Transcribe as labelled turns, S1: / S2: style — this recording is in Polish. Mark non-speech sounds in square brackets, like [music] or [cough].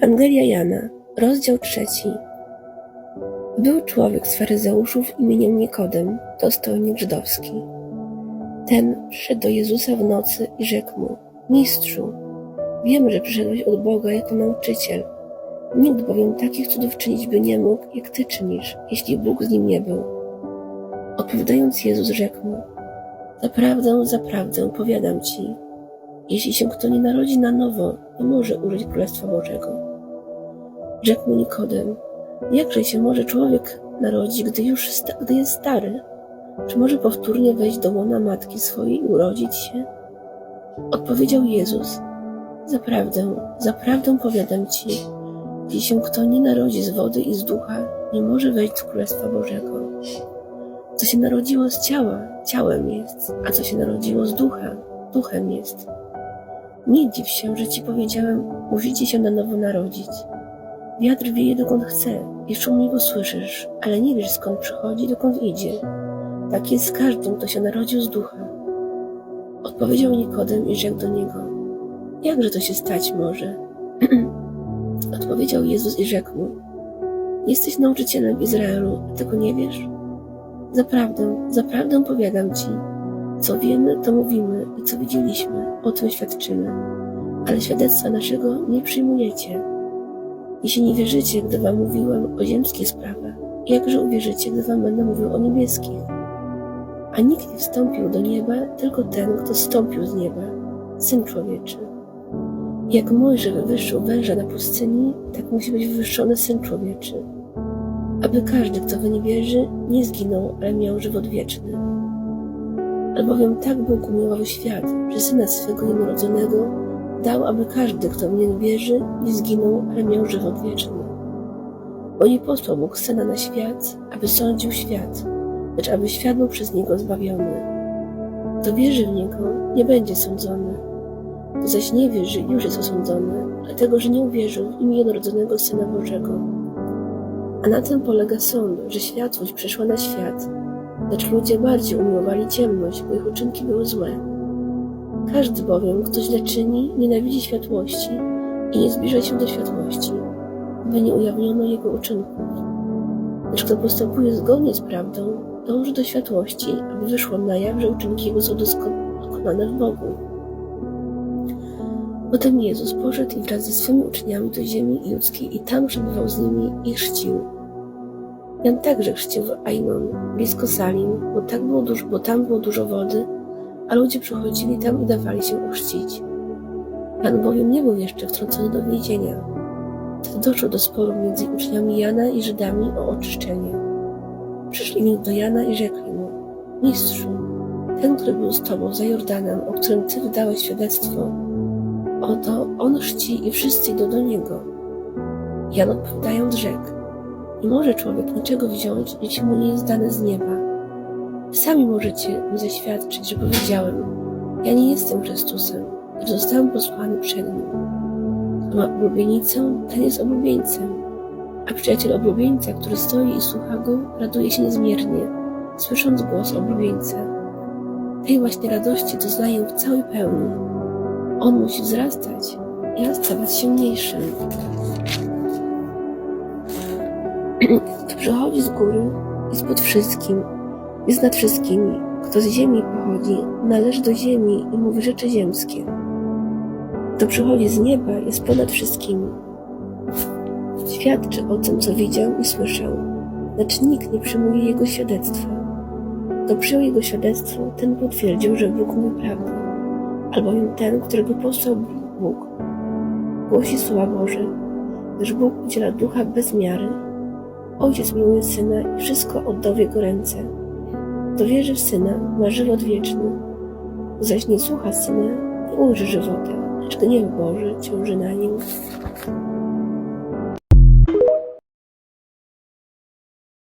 S1: Ewangelia Jana, rozdział trzeci. Był człowiek z faryzeuszów imieniem Nikodem, dostojnik żydowski. Ten przyszedł do Jezusa w nocy i rzekł mu, Mistrzu, wiem, że przyszedłeś od Boga jako nauczyciel. Nikt bowiem takich cudów czynić by nie mógł, jak Ty czynisz, jeśli Bóg z nim nie był. Odpowiadając Jezus rzekł mu, Zaprawdę, zaprawdę, powiadam Ci, jeśli się kto nie narodzi na nowo, nie może ujrzeć Królestwa Bożego. Rzekł Nikodem, jakże się może człowiek narodzić, gdy już sta- gdy jest stary? Czy może powtórnie wejść do łona matki swojej i urodzić się? Odpowiedział Jezus, zaprawdę, zaprawdę powiadam Ci, jeśli się kto nie narodzi z wody i z ducha, nie może wejść do Królestwa Bożego. Co się narodziło z ciała, ciałem jest, a co się narodziło z ducha, duchem jest. Nie dziw się, że ci powiedziałem, musicie się na nowo narodzić. Wiatr wieje dokąd chce i szum jego słyszysz, ale nie wiesz skąd przychodzi, dokąd idzie. Tak jest z każdym, kto się narodził z ducha. Odpowiedział Nikodem i rzekł do niego, jakże to się stać może? [clears throat] Odpowiedział Jezus i rzekł mu, jesteś nauczycielem w Izraelu, a tego nie wiesz? Zaprawdę, zaprawdę powiadam ci, co wiemy, to mówimy i co widzieliśmy, o tym świadczymy. Ale świadectwa naszego nie przyjmujecie. Jeśli nie wierzycie, gdy wam mówiłem o ziemskich sprawach, jakże uwierzycie, gdy wam będę mówił o niebieskich? A nikt nie wstąpił do nieba, tylko ten, kto wstąpił z nieba, Syn Człowieczy. Jak Mojżesz wywyższył węża na pustyni, tak musi być wywyższony Syn Człowieczy, aby każdy, kto w nie wierzy, nie zginął, ale miał żywot wieczny. Albowiem tak Bóg umiłował świat, że Syna swego jednorodzonego dał, aby każdy, kto w niego wierzy, nie zginął, ale miał żywot wieczny. Bo nie posłał Bóg Syna na świat, aby sądził świat, lecz aby świat był przez Niego zbawiony. Kto wierzy w Niego, nie będzie sądzony. Kto zaś nie wierzy, już jest osądzony, dlatego, że nie uwierzył w imię jednorodzonego Syna Bożego. A na tym polega sąd, że światłość przyszła na świat, lecz ludzie bardziej umiłowali ciemność, bo ich uczynki były złe. Każdy bowiem, kto źle czyni, nienawidzi światłości i nie zbliża się do światłości, by nie ujawniono jego uczynków. Lecz kto postępuje zgodnie z prawdą, dąży do światłości, aby wyszło na jaw, że uczynki jego są dosko- dokonane w Bogu. Potem Jezus poszedł i wraz ze swymi uczniami do ziemi judzkiej i tam przebywał z nimi i chrzcił. Jan także chrzcił w Ainon, blisko Salim, bo, tak było dużo, bo tam było dużo wody, a ludzie przychodzili tam i dawali się ochrzcić. Jan bowiem nie był jeszcze wtrącony do więzienia. Wtedy doszło do sporu między uczniami Jana i Żydami o oczyszczenie. Przyszli więc do Jana i rzekli mu, Mistrzu, ten, który był z tobą za Jordanem, o którym ty wydałeś świadectwo, oto on chrzci i wszyscy idą do niego. Jan odpowiadając rzekł, nie może człowiek niczego wziąć, jeśli mu nie jest dane z nieba. Sami możecie mi zaświadczyć, że powiedziałem, ja nie jestem Chrystusem, lecz zostałem posłany przed nim. Kto ma oblubienicę, ten jest oblubieńcem, a przyjaciel oblubieńca, który stoi i słucha go, raduje się niezmiernie, słysząc głos oblubieńca. Tej właśnie radości doznaję w całej pełni. On musi wzrastać, ja stawać się mniejszym. Kto [clears throat] przychodzi z góry, jest pod wszystkim, jest nad wszystkimi. Kto z ziemi pochodzi, należy do ziemi i mówi rzeczy ziemskie. Kto przychodzi z nieba, jest ponad wszystkimi. Świadczy o tym, co widział i słyszał, lecz nikt nie przyjmuje jego świadectwa. Kto przyjął jego świadectwo, ten potwierdził, że Bóg mówi prawdę, albowiem ten, którego posłał Bóg, głosi słowa Boże, gdyż Bóg udziela ducha bez miary. Ojciec miłuje Syna i wszystko oddał w Jego ręce. Kto wierzy w Syna, ma żywot wieczny. Kto zaś nie słucha Syna, nie ujrzy żywota, lecz gniew Boży ciąży na nim.